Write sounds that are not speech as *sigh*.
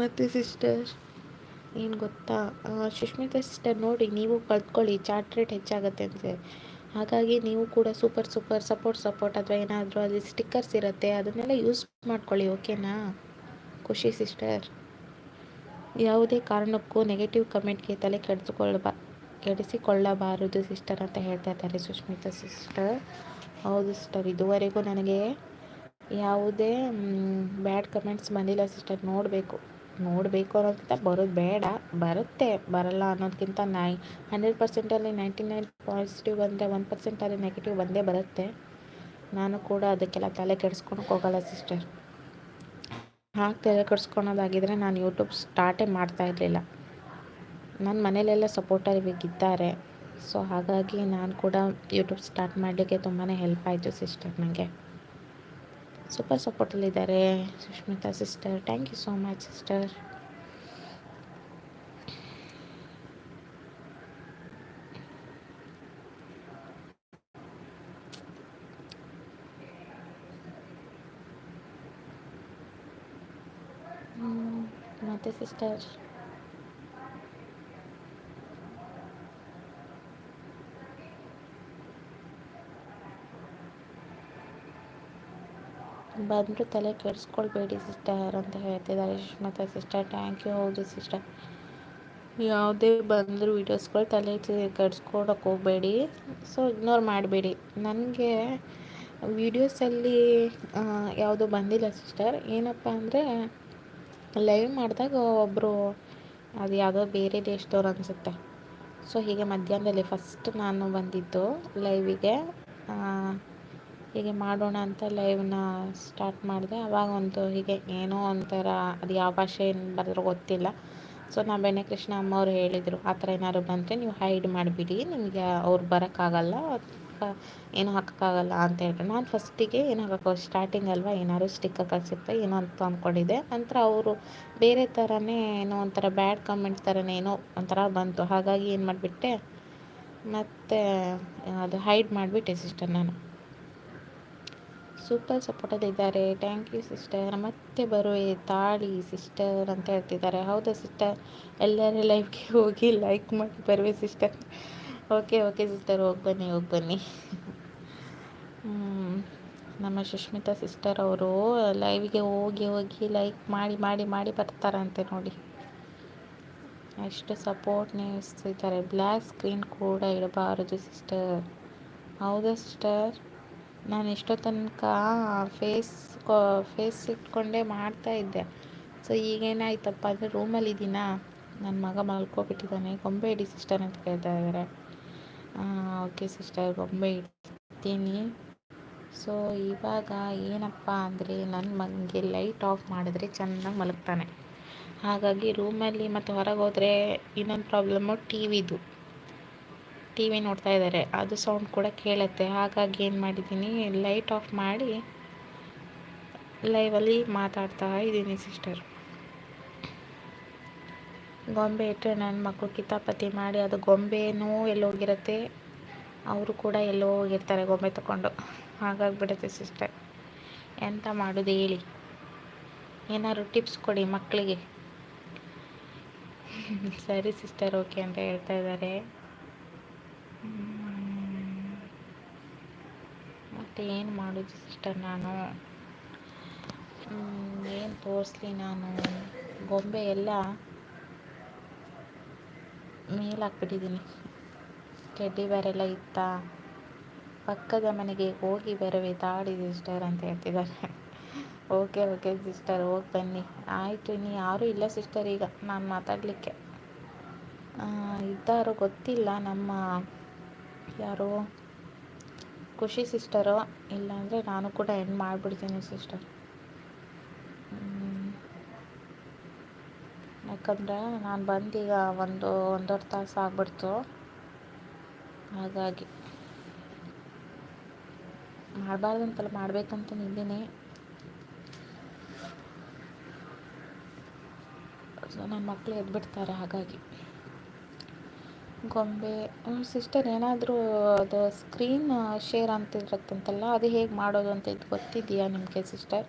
ಮತ್ತು ಸಿಸ್ಟರ್ ಏನು ಗೊತ್ತಾ? ಸುಷ್ಮಿತಾ ಸಿಸ್ಟರ್ ನೋಡಿ ನೀವು ಕಲ್ತ್ಕೊಳ್ಳಿ ಚಾಟ್ ರೇಟ್ ಹೆಚ್ಚಾಗುತ್ತೆ ಅಂತೆ. ಹಾಗಾಗಿ ನೀವು ಕೂಡ ಸೂಪರ್ ಸೂಪರ್ ಸಪೋರ್ಟ್ ಸಪೋರ್ಟ್ ಅಥವಾ ಏನಾದರೂ ಅಲ್ಲಿ ಸ್ಟಿಕ್ಕರ್ಸ್ ಇರುತ್ತೆ, ಅದನ್ನೆಲ್ಲ ಯೂಸ್ ಮಾಡ್ಕೊಳ್ಳಿ ಓಕೆನಾ ಖುಷಿ ಸಿಸ್ಟರ್ ಯಾವುದೇ ಕಾರಣಕ್ಕೂ ನೆಗೆಟಿವ್ ಕಮೆಂಟ್ಗೆ ತಲೆ ಕೆಡಿಸ್ಕೊಳ್ಬಾ ಕೆಡಿಸಿಕೊಳ್ಳಬಾರದು ಸಿಸ್ಟರ್ ಅಂತ ಹೇಳ್ತಾ ಇದ್ದಾರೆ ಸುಷ್ಮಿತಾ ಸಿಸ್ಟರ್ ಹೌದು ಸಿಸ್ಟರ್ ಇದುವರೆಗೂ ನನಗೆ ಯಾವುದೇ ಬ್ಯಾಡ್ ಕಮೆಂಟ್ಸ್ ಬಂದಿಲ್ಲ ಸಿಸ್ಟರ್ ನೋಡಬೇಕು. ನೋಡಬೇಕು ಅನ್ನೋದಕ್ಕಿಂತ ಬರೋದು ಬೇಡ. ಬರುತ್ತೆ, ಬರಲ್ಲ ಅನ್ನೋದಕ್ಕಿಂತ ನೈ ಹಂಡ್ರೆಡ್ ಪರ್ಸೆಂಟಲ್ಲಿ ನೈಂಟಿ ನೈನ್ ಪಾಸಿಟಿವ್ ಬಂದರೆ ಒನ್ ಪರ್ಸೆಂಟಲ್ಲಿ ನೆಗೆಟಿವ್ ಬಂದೇ ಬರುತ್ತೆ. ನಾನು ಕೂಡ ಅದಕ್ಕೆಲ್ಲ ತಲೆ ಕೆಡಿಸ್ಕೊಳಕ್ಕೆ ಹೋಗಲ್ಲ ಸಿಸ್ಟರ್. ಹಾಗೆ ತಲೆ ಕೆಡಿಸ್ಕೊಳೋದಾಗಿದ್ದರೆ ನಾನು ಯೂಟ್ಯೂಬ್ ಸ್ಟಾರ್ಟೇ ಮಾಡ್ತಾ ಇರಲಿಲ್ಲ. ನನ್ನ ಮನೇಲೆಲ್ಲ ಇದ್ದಾರೆ ಸೊ ಹಾಗಾಗಿ ನಾನು ಕೂಡ ಯೂಟ್ಯೂಬ್ ಸ್ಟಾರ್ಟ್ ಮಾಡಲಿಕ್ಕೆ ತುಂಬಾ ಹೆಲ್ಪ್ ಆಯಿತು ಸಿಸ್ಟರ್ ನನಗೆ super ಸಪೋರ್ಟಲ್ಲಿದ್ದಾರೆ Sushmita sister thank you so much sister ಮತ್ತೆ ಸಿಸ್ಟರ್ ಬಂದರೂ ತಲೆ ಕೆಡಿಸ್ಕೊಳ್ಬೇಡಿ ಸಿಸ್ಟರ್ ಅಂತ ಹೇಳ್ತಿದ್ದಾರೆ ಸುಷ್ಮತಾ ಸಿಸ್ಟರ್. ಥ್ಯಾಂಕ್ ಯು ಹೌದು ಸಿಸ್ಟರ್. ಯಾವುದೇ ಬಂದರೂ ವೀಡಿಯೋಸ್ಗಳು ತಲೆ ಕೆಡಿಸ್ಕೊಳಕ್ಕೆ ಹೋಗಬೇಡಿ. ಸೊ ಇಗ್ನೋರ್ ಮಾಡಬೇಡಿ. ನನಗೆ ವೀಡಿಯೋಸಲ್ಲಿ ಯಾವುದೂ ಬಂದಿಲ್ಲ ಸಿಸ್ಟರ್. ಏನಪ್ಪ ಅಂದರೆ, ಲೈವ್ ಮಾಡಿದಾಗ ಒಬ್ಬರು ಅದು ಯಾವುದೋ ಬೇರೆ ದೇಶದವ್ರು ಅನಿಸುತ್ತೆ. ಸೊ ಹೀಗೆ ಮಧ್ಯಾಹ್ನದಲ್ಲಿ ಫಸ್ಟ್ ನಾನು ಬಂದಿದ್ದು ಲೈವಿಗೆ ಹೀಗೆ ಮಾಡೋಣ ಅಂತ ಲೈವ್ನ ಸ್ಟಾರ್ಟ್ ಮಾಡಿದೆ. ಅವಾಗ ಒಂದು ಹೀಗೆ ಏನೋ ಒಂಥರ ಅದು ಯಾವ ಭಾಷೆ ಏನು ಬರೆದ್ರು ಗೊತ್ತಿಲ್ಲ. ಸೊ ನಾ ಬೆಣ್ಣೆ ಕೃಷ್ಣ ಅಮ್ಮವ್ರು ಹೇಳಿದರು, ಆ ಥರ ಏನಾದ್ರು ಬಂದರೆ ನೀವು ಹೈಡ್ ಮಾಡಿಬಿಡಿ, ನಿಮಗೆ ಅವ್ರು ಬರೋಕ್ಕಾಗಲ್ಲ ಏನು ಹಾಕೋಕ್ಕಾಗಲ್ಲ ಅಂತ ಹೇಳಿದ್ರು ನಾನು ಫಸ್ಟಿಗೆ ಏನು ಸ್ಟಾರ್ಟಿಂಗ್ ಅಲ್ವಾ, ಏನಾದ್ರು ಸ್ಟಿಕ್ ಕಳಿಸಿರ್ತೆ ಏನೋ ಅಂತ ಅಂದ್ಕೊಂಡಿದ್ದೆ ನಂತರ ಅವರು ಬೇರೆ ಥರನೇ ಏನೋ ಒಂಥರ ಬ್ಯಾಡ್ ಕಮೆಂಟ್ ಥರನೇ ಏನೋ ಒಂಥರ ಬಂತು. ಹಾಗಾಗಿ ಏನು ಮಾಡಿಬಿಟ್ಟೆ, ಮತ್ತು ಅದು ಹೈಡ್ ಮಾಡಿಬಿಟ್ಟೆ ಸಿಸ್ಟರ್ ನಾನು. ಸೂಪರ್ ಸಪೋರ್ಟಲ್ಲಿ ಇದ್ದಾರೆ. Thank you sister. ಮತ್ತೆ ಬರುವೆ ತಾಳಿ ಸಿಸ್ಟರ್ ಅಂತ ಹೇಳ್ತಿದ್ದಾರೆ. ಹೌದಾ ಸಿಸ್ಟರ್? ಎಲ್ಲರ ಲೈಫ್ಗೆ ಹೋಗಿ ಲೈಕ್ ಮಾಡಿ ಬರುವೆ ಸಿಸ್ಟರ್. Okay okay sister. ಹೋಗಿ ಬನ್ನಿ ಹೋಗಿ ಬನ್ನಿ. ನಮ್ಮ ಸುಷ್ಮಿತಾ ಸಿಸ್ಟರ್ ಅವರು ಲೈವ್ಗೆ ಹೋಗಿ ಹೋಗಿ ಲೈಕ್ ಮಾಡಿ ಮಾಡಿ ಮಾಡಿ ಬರ್ತಾರಂತೆ ನೋಡಿ. ಎಷ್ಟು ಸಪೋರ್ಟ್ ನೀಡ್ತಿದ್ದಾರೆ ಬ್ಲ್ಯಾಕ್ ಸ್ಕ್ರೀನ್ ಕೂಡ ಇಡಬಾರದು ಸಿಸ್ಟರ್. ಹೌದಾ ಸಿಸ್ಟರ್? ನಾನು ಎಷ್ಟೋ ತನಕ ಫೇಸ್ ಫೇಸ್ ಇಟ್ಕೊಂಡೇ ಮಾಡ್ತಾಯಿದ್ದೆ ಸೊ ಈಗೇನಾಯ್ತಪ್ಪ ಅಂದರೆ ರೂಮಲ್ಲಿದ್ದೀನಾ ನನ್ನ ಮಗ ಮಲ್ಕೊಬಿಟ್ಟಿದ್ದಾನೆ. ಗೊಂಬೆ ಇಡಿ ಸಿಸ್ಟರ್ ಅಂತ ಕೇಳ್ತಾ ಇದ್ದಾರೆ ಓಕೆ ಸಿಸ್ಟರ್ ಗೊಂಬೆ ಇಡ್ತೀನಿ. ಸೊ ಇವಾಗ ಏನಪ್ಪ ಅಂದರೆ ನನ್ನ ಮಗನಿಗೆ ಲೈಟ್ ಆಫ್ ಮಾಡಿದ್ರೆ ಚೆನ್ನಾಗಿ ಮಲಗ್ತಾನೆ. ಹಾಗಾಗಿ ರೂಮಲ್ಲಿ ಮತ್ತು ಹೊರಗೆ ಹೋದರೆ ಇನ್ನೊಂದು ಪ್ರಾಬ್ಲಮ್ಮು ಟಿ ವಿದು ಟಿ ವಿ ನೋಡ್ತಾ ಇದ್ದಾರೆ. ಅದು ಸೌಂಡ್ ಕೂಡ ಕೇಳುತ್ತೆ. ಹಾಗಾಗಿ ಏನು ಮಾಡಿದ್ದೀನಿ ಲೈಟ್ ಆಫ್ ಮಾಡಿ ಲೈವಲ್ಲಿ ಮಾತಾಡ್ತಾ ಇದ್ದೀನಿ ಸಿಸ್ಟರ್ ಗೊಂಬೆ ಇಟ್ಟರೆ ನನ್ನ ಮಕ್ಕಳು ಕಿತಾಪತಿ ಮಾಡಿ, ಅದು ಗೊಂಬೆನೂ ಎಲ್ಲೋಗಿರುತ್ತೆ ಅವರು ಕೂಡ ಎಲ್ಲೋ ಹೋಗಿರ್ತಾರೆ ಗೊಂಬೆ ತಗೊಂಡು ಹಾಗಾಗಿಬಿಡುತ್ತೆ ಸಿಸ್ಟರ್ ಎಂತ ಮಾಡೋದು ಹೇಳಿ. ಏನಾದ್ರು ಟಿಪ್ಸ್ ಕೊಡಿ ಮಕ್ಕಳಿಗೆ *laughs* ಸರಿ ಸಿಸ್ಟರ್ ಓಕೆ ಅಂತ ಹೇಳ್ತಾ ಇದ್ದಾರೆ. ಮತ್ತು ಏನು ಮಾಡೋದು ಸಿಸ್ಟರ್ ನಾನು? ಏನು ತೋರಿಸ್ಲಿ ನಾನು? ಗೊಂಬೆ ಎಲ್ಲ ಮೇಲೆ ಹಾಕ್ಬಿಟ್ಟಿದ್ದೀನಿ ಟೆಡ್ಡಿ ಬೇರೆಲ್ಲ ಇತ್ತ? ಪಕ್ಕದ ಮನೆಗೆ ಹೋಗಿ ಬರವೆ ತಾಡಿ ಸಿಸ್ಟರ್ ಅಂತ ಹೇಳ್ತಿದ್ದಾರೆ. ಓಕೆ ಓಕೆ ಸಿಸ್ಟರ್ ಹೋಗಿ ಬನ್ನಿ. ಆಯಿತು, ಇನ್ನು ಯಾರೂ ಇಲ್ಲ ಸಿಸ್ಟರ್ ಈಗ. ನಾನು ಮಾತಾಡಲಿಕ್ಕೆ. ಇದ್ದಾರೋ ಗೊತ್ತಿಲ್ಲ ನಮ್ಮ ಯಾರು ಖುಷಿ ಸಿಸ್ಟರು? ಇಲ್ಲಾಂದರೆ ನಾನು ಕೂಡ ಎಂಡ್ ಮಾಡಿಬಿಡ್ತೀನಿ ಸಿಸ್ಟರ್. ಯಾಕಂದರೆ ನಾನು ಬಂದೀಗ ಒಂದು ಒಂದೂವರೆ ತಾಸು ಆಗ್ಬಿಡ್ತು. ಹಾಗಾಗಿ. ಮಾಡಬಾರ್ದಂತಲ್ಲ, ಮಾಡಬೇಕಂತ ನಿಂದಿನಿ. ನನ್ನ ಮಕ್ಕಳು ಎದ್ಬಿಡ್ತಾರೆ, ಹಾಗಾಗಿ. ಗೊಂಬೆ ಸಿಸ್ಟರ್ ಏನಾದರೂ ಅದು ಸ್ಕ್ರೀನ್ ಶೇರ್ ಅಂತ ಇರುತ್ತಂತಲ್ಲ ಅದು ಹೇಗೆ ಮಾಡೋದು ಅಂತ ಇದು ಗೊತ್ತಿದೆಯಾ ನಿಮಗೆ ಸಿಸ್ಟರ್